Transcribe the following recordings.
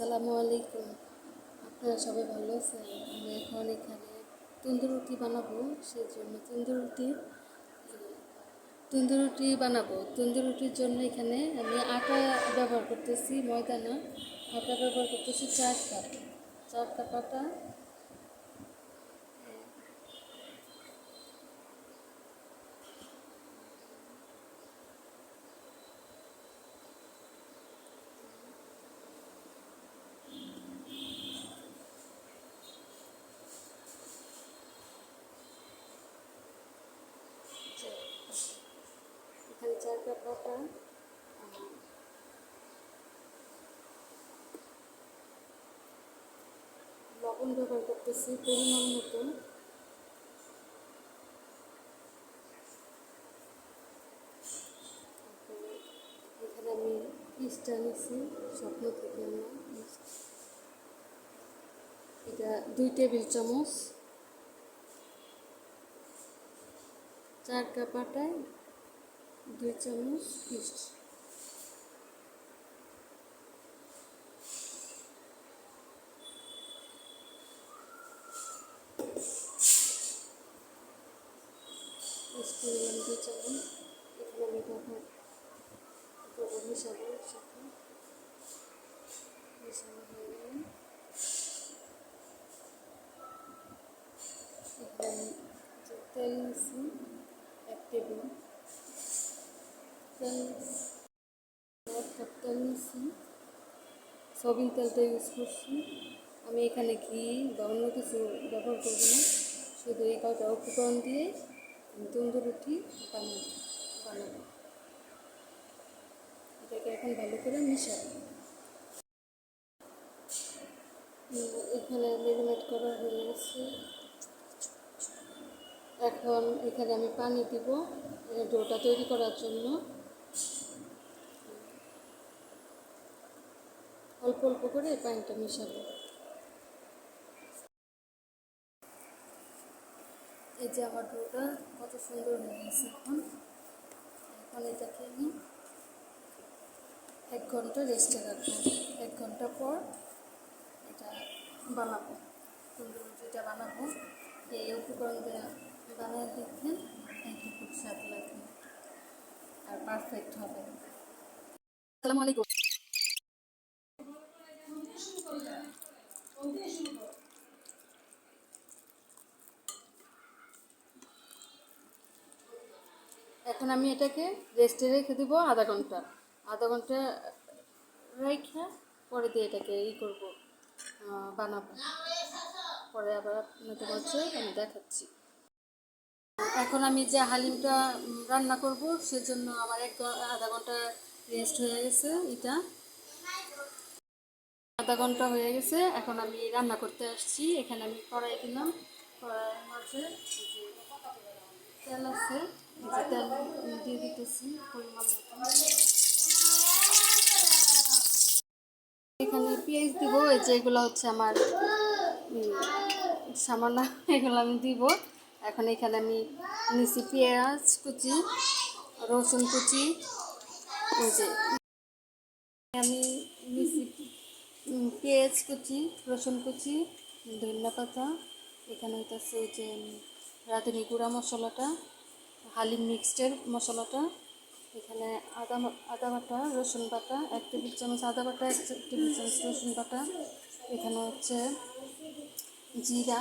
আসসালামু আলাইকুম। আপনারা সবাই ভালো আছেন? আমি এখন এখানে তন্দুর রুটি বানাবো সেই জন্য তন্দুর রুটি তন্দুর রুটি বানাবো। তন্দুর রুটির জন্য এখানে আমি আটা ব্যবহার করতেছি ময়দানা আটা ব্যবহার করতেছি চার কাপ। চার কাপ আটা আহ, লবণ ব্যবহার করতেছি পরিমাণ মতো। এখানে আমি পিসটা নিছি স্বপ্ন থেকে এটা দুই টেবিল চামচ। চার কাপ আটায় দুই চামচ ইস্ট ইস্ট দিলাম দুই চামচ এখানে আমি ব্যবহার করব মিশাবো সাথে মিশানো হয়ে গেল এখানে আমি যে তেল নিচ্ছি এক টেবিল তেল এক কাপ তেল নিচ্ছি সয়াবিন তেলটা ইউজ করছি। আমি এখানে ঘি, বা অন্য কিছু ব্যবহার করব না। শুধু এই কয়টা উপকরণ দিয়ে তন্দুর রুটি বানাবো বানাবো। এটাকে এখন ভালো করে মিশাবো। এখানে ম্যারিনেট করা হয়ে গেছে। এখন এখানে আমি পানি দিব ডোটা তৈরি করার জন্য। অল্প অল্প করে পানিটা মিশাবো। এই যে আমার ডোটা কত সুন্দর হয়ে গেছে এখন। এখন এটাকে আমি এক ঘণ্টা রেস্টে রাখব। এক ঘণ্টা পর এটা বানাবো। তন্দুর রুটিটা বানাবো। এই উপকরণ দিয়ে বানিয়ে দেখবেন খুব স্বাদ লাগবে। আর পারফেক্ট হবে। আসসালামু আলাইকুম। এখন আমি এটাকে রেস্টে রেখে দিব আধা ঘণ্টা। আধা ঘণ্টা রেখে পরে দিয়ে এটাকে ই করব বানাবো। পরে আবার আপনাদের কাছে আমি দেখাচ্ছি। এখন আমি যে হালিমটা রান্না করব সেজন্য আমার এক আধা ঘণ্টা রেস্ট হয়ে গেছে এটা। আধা ঘণ্টা হয়ে গেছে, এখন আমি রান্না করতে আসছি। এখানে আমি কড়াই দিলাম। কড়াইয়ের মাঝে তেল আছে তেল দিয়ে দিতেছি পরিমাণ এখানে পেঁয়াজ দিব, এই যে এগুলো হচ্ছে আমার সামান্য এগুলো আমি দিব। এখন এখানে আমি নিচি পেঁয়াজ কুচি, রসুন কুচি ওই যে আমি নিচি পেঁয়াজ কুচি, রসুন কুচি, ধনিয়া পাতা। এখানে হইতেছে ওই যে, রাঁধুনি গুঁড়া মশলাটা। হালিম মিক্সডের মশলাটা, এখানে আদা আদা বাটা, রসুন বাটা, এক টেবিল চামচ আদা বাটা, এক টেবিল চামচ রসুন বাটা, এখানে হচ্ছে জিরা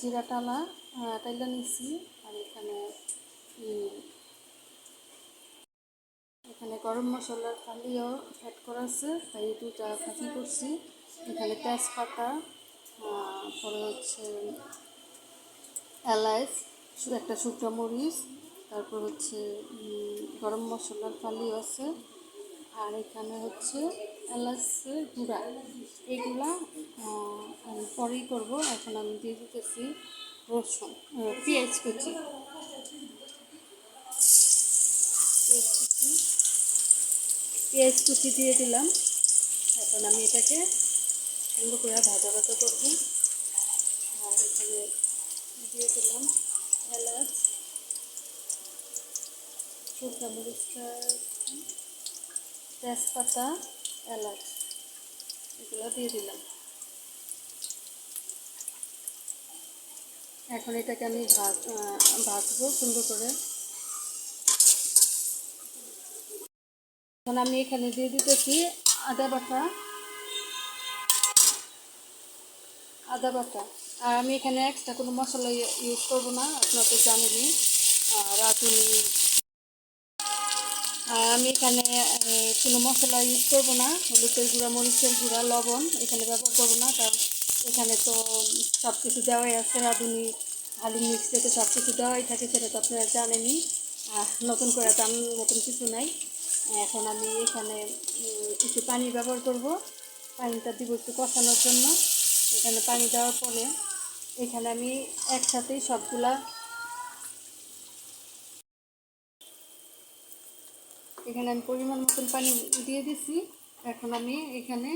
জিরা টালা টাইলা নিচ্ছি আর এখানে এখানে গরম মশলার ফালিও অ্যাড করা আছে, তাই দুটা ফাঁকি করছি। এখানে তেজপাতা পরে হচ্ছে এলাচ শু- একটা শুকনো মরিচ, তারপর হচ্ছে গরম মশলার ফালিও আছে, আর এখানে হচ্ছে এলাচের গুঁড়া। এগুলা আমি পরেই করব, এখন আমি দিয়ে দিতেছি রসুন পেঁয়াজ কুচি। পেঁয়াজ কুচি। পেঁয়াজ কুচি দিয়ে দিলাম। এখন আমি এটাকে সুন্দর করে ভাজা ভাজা করব। আর এখানে দিয়ে দিলাম এলাচ তেজপাতা এলাচ এগুলো দিয়ে দিলাম। এখন এটাকে আমি ভাজ ভাজবো সুন্দর করে। এখন আমি এখানে দিয়ে দিতেছি আদা বাটা। আদা বাটা। আর আমি এখানে এক্সট্রা কোনো মশলা ইউজ করব না, আপনারা তো জানেনই। রাঁধুনি। আর আমি এখানে কোনো মশলা ইউজ করব না, হলুদের গুঁড়া, মরিচের গুঁড়া, লবণ এখানে ব্যবহার করব না, কারণ এখানে তো সব কিছু দেওয়াই আছে, রাঁধুনি হালি মিক্সে তো সব কিছু দেওয়াই থাকে, সেটা তো আপনারা জানেনই। নতুন করে তো আমি নতুন কিছু নাই। এখন আমি এখানে একটু পানি ব্যবহার করব। পানিটা দিব একটু কষানোর জন্য। এখানে পানি দেওয়ার পরে এখানে আমি একসাথেই সবগুলা এখানে আমি পরিমাণ মতন পানি দিয়ে দিছি। এখন আমি এখানে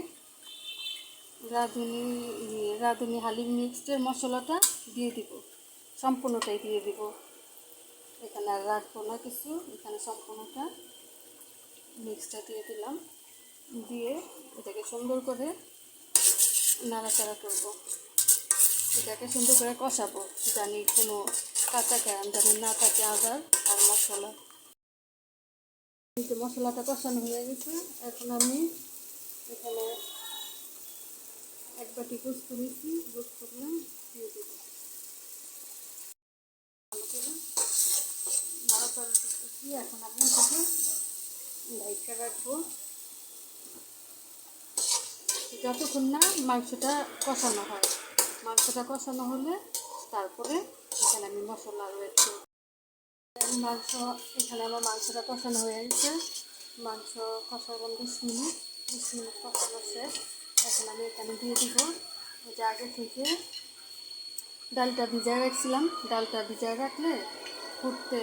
রাঁধুনি ইয়ে, রাঁধুনি হালিম মিক্সডের মশলাটা দিয়ে দিব। সম্পূর্ণটাই দিয়ে দিব। এখানে আর রাখব না কিছু। এখানে সম্পূর্ণটা মিক্সটা দিয়ে দিলাম। দিয়ে এটাকে সুন্দর করে নাড়াচাড়া করব। এটাকে সুন্দর করে কষাবো। জানি কোনো কাঁচা ক্যারাম জানি না থাকে আদার আর মশলা। কিন্তু মশলাটা কষানো হয়ে গেছে। এখন আমি এখানে এক বাটি গোস করেছি গোস করলে দিয়ে দেব। এখন আমি এটাকে ঢাইকা রাখব। যতক্ষণ না মাংসটা কষানো হয়। মাংসটা কষানো হলে তারপরে এখানে আমি মশলা একটু মাংস, এখানে আমার মাংসটা কষানো হয়ে গেছে। মাংস কষানো বিশ মিনিট বিশ মিনিট কষানো শেষ। এখন আমি এখানে দিয়ে দিব যে আগে থেকে ডালটা ভিজায় রাখছিলাম। ডালটা ভিজায় রাখলে ফুটতে,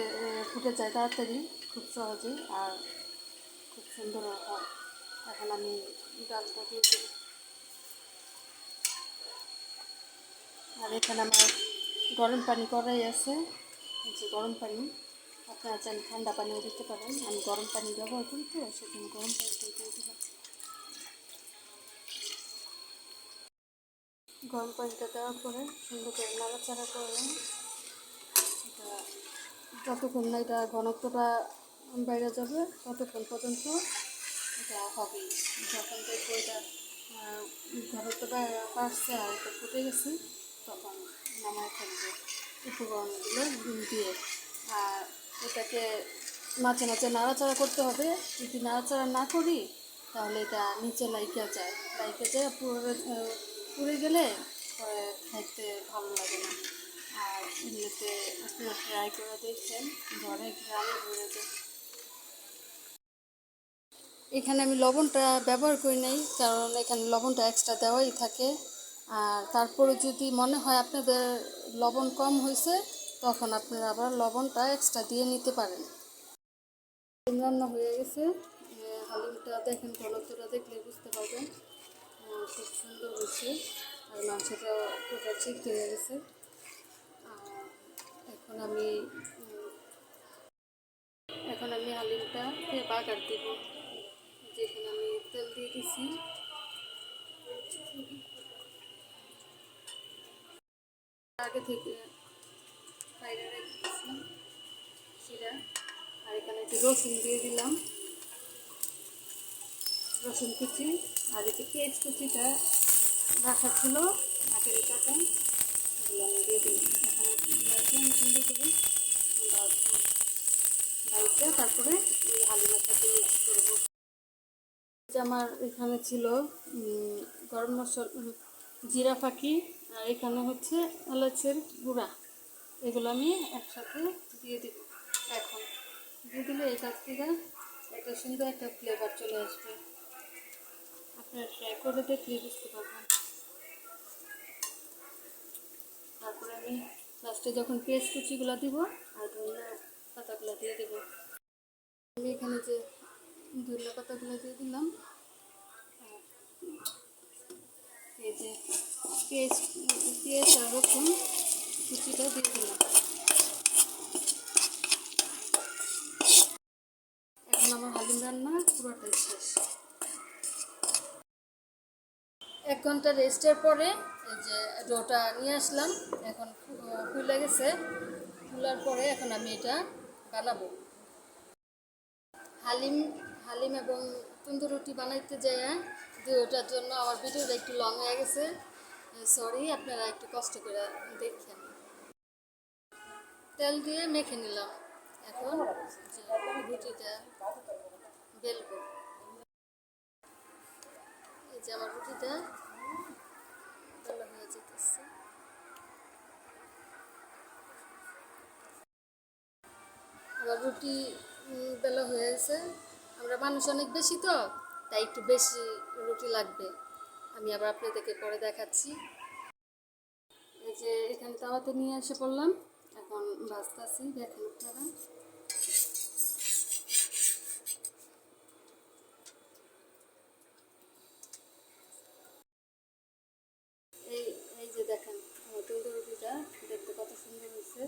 ফুটে যায় তাড়াতাড়ি, খুব সহজেই আর খুব সুন্দর হয়। এখন আমি ডালটা দিয়ে দিই আর এখানে আমার গরম পানি করাই আছে। যে গরম পানি। আপনারা চান ঠান্ডা পানিও দিতে পারেন। আমি গরম পানি ব্যবহার করি তো, সেজন্য গরম পানিটাই দিয়ে দিলাম গরম পানিটা দেওয়ার পরে সুন্দর করে নাড়াচাড়া করলাম এটা যতক্ষণ না এটা ঘনত্বটা বাইরে যাবে, ততক্ষণ পর্যন্ত এটা হবে। যখন দেখব এটা ঘনত্বটা বাড়ছে আর এটা ফুটে গেছে তখন নামায় ফেলব উপকরণগুলো দিয়ে। আর এটাকে মাঝে মাঝে নাড়াচাড়া করতে হবে। যদি নাড়াচাড়া না করি, তাহলে এটা নিচে লাইকা যায়। লাইকা যায় পুরো পুড়ে গেলে খাইতে ভালো লাগে না। আর এমনিতে আপনারা ট্রাই করে দেখছেন ঘরে ভরে যায়। এখানে আমি লবণটা ব্যবহার করি নাই, কারণ এখানে লবণটা এক্সট্রা দেওয়াই থাকে। আর তারপরে যদি মনে হয় আপনাদের লবণ কম হয়েছে, তখন আপনারা আবার লবণটা এক্সট্রা দিয়ে নিতে পারেন। রান্না হয়ে গেছে। হালিমটা দেখেন ঘনত্বটা দেখলে বুঝতে পারবেন। খুব সুন্দর হয়েছে। আর মাংসটা পুরোটা ঠিক হয়ে গেছে। এখন আমি এখন আমি হালিমটাকে বাগার দিব। যেখানে আমি তেল দিয়ে দিছি। আগে থেকে বাইরে রেখে দিয়েছি আর এখানে একটু রসুন দিয়ে দিলাম। রসুন কুচি, আর একটু পেঁয়াজ কুচিটা রাখা ছিল আগের টাকা এগুলো আমি দিয়ে দিই এখন সুন্দর করে ভাজবো তারপরে এই আলু মাছটাকে মিক্স করব। আমার এখানে ছিল গরম মশলা, জিরা ফাঁকি আর এখানে হচ্ছে এলাচের গুঁড়া। এগুলো আমি একসাথে দিয়ে দিব। এখন দিয়ে দিলে এটার থেকে একটা সুন্দর একটা ফ্লেভার চলে আসবে। আপনারা ট্রাই করে দেখলে বুঝতে পারবেন। তারপরে আমি লাস্টে যখন পেঁয়াজ কুচিগুলো দিব আর ধনিয়া পাতাগুলো দিয়ে দেবো। আমি এখানে যে ধনিয়া পাতাগুলো দিয়ে দিলাম পেঁয়াজ এখন আমার হালিম রান্না পুরোটাই শেষ এক ঘণ্টা রেস্টের পরে এই যে ডোটা নিয়ে আসলাম, এখন ফুলে গেছে। ফুলার পরে এখন আমি এটা বানাবো। হালিম হালিম এবং তন্দুর রুটি বানাইতে যায় দুটার জন্য আমার ভিডিওটা একটু লং হয়ে গেছে। সরি আপনারা একটু কষ্ট করে দেখেন। তেল দিয়ে মেখে নিলাম। এখন রুটিটা বেলবো এই যে আমার রুটিটা বেলা হয়ে যেতেছে। আমার রুটি বেলা হয়ে গেছে। আমরা মানুষ অনেক বেশি তো, তাই একটু বেশি রুটি লাগবে। আমি আবার আপনাদেরকে পরে দেখাচ্ছি। এই যে এখানে তাওয়াতে নিয়ে এসে পড়লাম। এখন ভাজতাছি, দেখেন আপনারা। এই এই যে দেখেন রুটিটা দেখতে কত সুন্দর হয়েছে।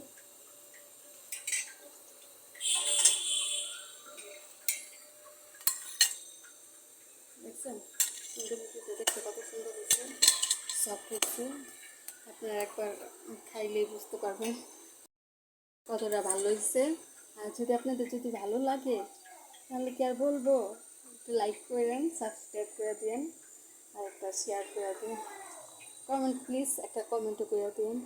রুটিটা দেখতে কত সুন্দর হয়েছে। সফট হচ্ছে আপনারা একবার খাইলেই বুঝতে পারবেন কতটা ভালো হয়েছে। আর যদি আপনাদের যদি ভালো লাগে, তাহলে কি আর বলব? একটু লাইক করেন সাবস্ক্রাইব করে দিন, আর একটা শেয়ার করে দিন। কমেন্ট প্লিজ একটা কমেন্টও করে দিন।